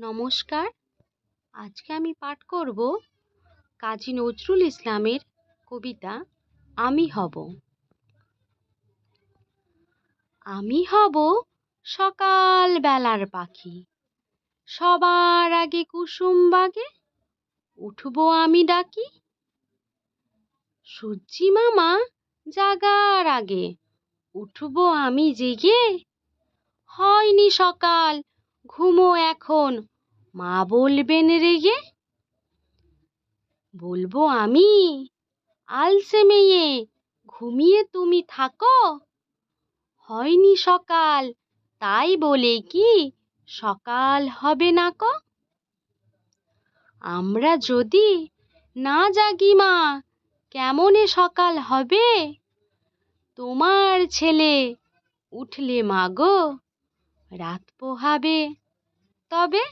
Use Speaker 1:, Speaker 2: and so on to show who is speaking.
Speaker 1: নমস্কার। আজকে আমি পাঠ করব কাজী নজরুল ইসলামের কবিতা, আমি হব। আমি হব সকাল বেলার পাখি। সবার আগে কুসুম বাগে, উঠব আমি ডাকি। সূর্যি মামা জাগার আগে, উঠব আমি জেগে। হয়নি সকাল ঘুমো এখন। মা বলবেন রেগে? বলব আমি। আলসে মেয়ে, ঘুমিয়ে তুমি থাকো। হয়নি সকাল, তাই বলে কি সকাল হবে না ক? আমরা যদি না জাগি মা, কেমনে সকাল হবে? তোমার ছেলে উঠলে মাগো রাত পোহাবে। তবে